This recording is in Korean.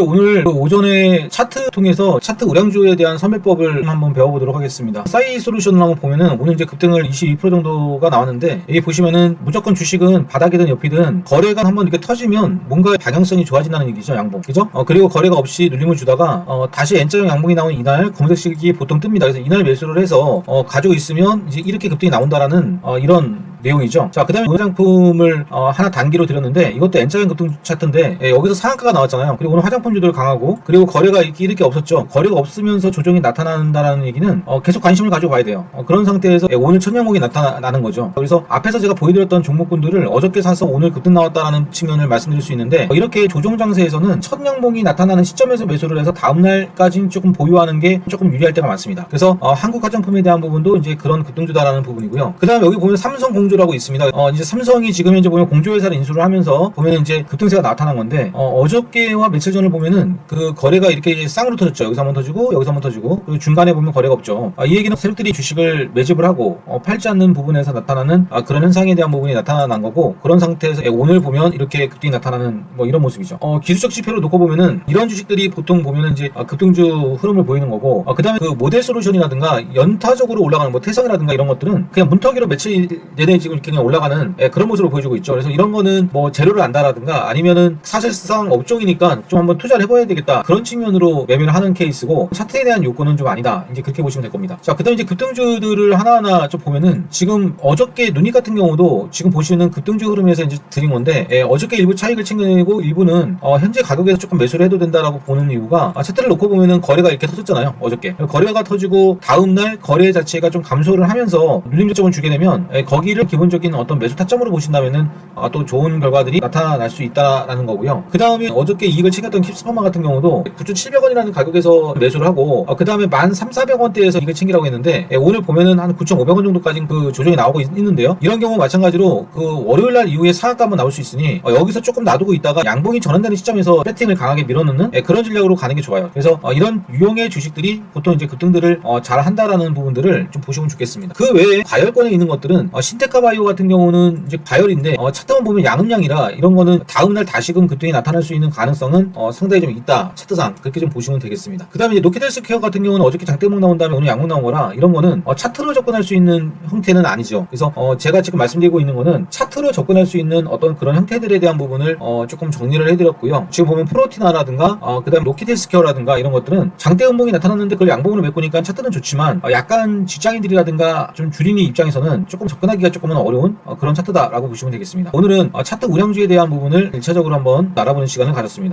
오늘 그 오전에 차트 통해서 차트 우량주에 대한 선별법을 한번 배워보도록 하겠습니다. 사이 솔루션을 한번 보면은 오늘 이제 급등을 22% 정도가 나왔는데 여기 보시면은 무조건 주식은 바닥이든 옆이든 거래가 한번 이렇게 터지면 뭔가 방향성이 좋아진다는 얘기죠 양봉 그죠? 어, 그리고 거래가 없이 눌림을 주다가 어, 다시 N자형 양봉이 나온 이날 검색식이 보통 뜹니다. 그래서 이날 매수를 해서 어, 가지고 있으면 이제 이렇게 급등이 나온다라는 어, 이런 내용이죠. 자, 그 다음에 상품을 어, 하나 단기로 드렸는데 이것도 N자형 급등 차트인데 예, 여기서 상한가가 나왔잖아요. 그리고 오늘 화장품주들 강하고 그리고 거래가 이렇게, 없었죠. 거래가 없으면서 조정이 나타난다는 얘기는 어, 계속 관심을 가지고 봐야 돼요. 어, 그런 상태에서 예, 오늘 천냥목이 나타나는 거죠. 그래서 앞에서 제가 보여드렸던 종목군들을 어저께 사서 오늘 급등 나왔다라는 측면을 말씀드릴 수 있는데 어, 이렇게 조정 장세에서는 천냥목이 나타나는 시점에서 매수를 해서 다음 날까지는 조금 보유하는 게 조금 유리할 때가 많습니다. 그래서 어, 한국 화장품에 대한 부분도 이제 그런 급등주다라는 부분이고요. 그 다음에 여기 보면 삼성 공 조라고 있습니다. 어, 이제 삼성이 지금 현재 보면 공조회사를 인수를 하면서 보면 이제 급등세가 나타난 건데 어, 저께와 며칠 전을 보면은 그 거래가 이렇게 쌍으로 터졌죠. 여기서 한번 터지고 여기서 한번 터지고 그리고 중간에 보면 거래가 없죠. 아, 이 얘기는 세력들이 주식을 매집을 하고 어, 팔지 않는 부분에서 나타나는 아, 그런 현상에 대한 부분이 나타난 거고 그런 상태에서 예, 오늘 보면 이렇게 급등이 나타나는 뭐 이런 모습이죠. 어, 기술적 지표를 놓고 보면은 이런 주식들이 보통 보면은 이제 아, 급등주 흐름을 보이는 거고 아, 그다음에 그 모델 솔루션이라든가 연타적으로 올라가는 뭐 태성이라든가 이런 것들은 그냥 문턱이로 며칠 내내 지금 이렇게 그냥 올라가는 예, 그런 모습을 보여주고 있죠. 그래서 이런 거는 뭐 재료를 안다라든가 아니면은 사실상 업종이니까 좀 한번 투자를 해봐야 되겠다 그런 측면으로 매매를 하는 케이스고 차트에 대한 요건은 좀 아니다. 이제 그렇게 보시면 될 겁니다. 자, 그다음 이제 급등주들을 하나하나 좀 보면은 지금 어저께 누닉 같은 경우도 지금 보시는 급등주 흐름에서 이제 드린 건데 예, 어저께 일부 차익을 챙겨내고 일부는 어, 현재 가격에서 조금 매수를 해도 된다라고 보는 이유가 아, 차트를 놓고 보면은 거래가 이렇게 터졌잖아요. 어저께 거래가 터지고 다음 날 거래 자체가 좀 감소를 하면서 눌림 저점을 주게 되면 예, 거기를 기본적인 어떤 매수 타점으로 보신다면은 아, 또 좋은 결과들이 나타날 수 있다라는 거고요. 그 다음에 어저께 이익을 챙겼던 킵스퍼마 같은 경우도 9,700원이라는 가격에서 매수를 하고 그 다음에 13,400원대에서 이익을 챙기라고 했는데 예, 오늘 보면은 한 9,500원 정도까지 그 조정이 나오고 있, 는데요 이런 경우 마찬가지로 그 월요일 날 이후에 상한가 한번 나올 수 있으니 어, 여기서 조금 놔두고 있다가 양봉이 전환되는 시점에서 배팅을 강하게 밀어넣는 예, 그런 전략으로 가는 게 좋아요. 그래서 어, 이런 유형의 주식들이 보통 이제 급등들을 어, 잘 한다라는 부분들을 좀 보시면 좋겠습니다. 그 외에 과열권에 있는 것들은 어, 신테카 바이오 같은 경우는 이제 과열인데 어, 차트만 보면 양음양이라 이런 거는 다음날 다시금 급등이 나타날 수 있는 가능성은 어, 상당히 좀 있다. 차트상 그렇게 좀 보시면 되겠습니다. 그 다음에 이제 노키델스케어 같은 경우는 어저께 장대목 나온 다음에 오늘 양목 나온 거라 이런 거는 어, 차트로 접근할 수 있는 형태는 아니죠. 그래서 어, 제가 지금 말씀드리고 있는 거는 차트로 접근할 수 있는 어떤 그런 형태들에 대한 부분을 어, 조금 정리를 해드렸고요. 지금 보면 프로티나라든가 어, 그 다음에 로키델스케어라든가 이런 것들은 장대 음봉이 나타났는데 그걸 양봉으로 메꾸니까 차트는 좋지만 어, 약간 직장인들이라든가 좀 주린이 입장에서는 조금 접근하기가 조금 은 어려운 어, 그런 차트다라고 보시면 되겠습니다. 오늘은 어, 차트 우량주에 대한 부분을 1차적으로 한번 알아보는 시간을 가졌습니다.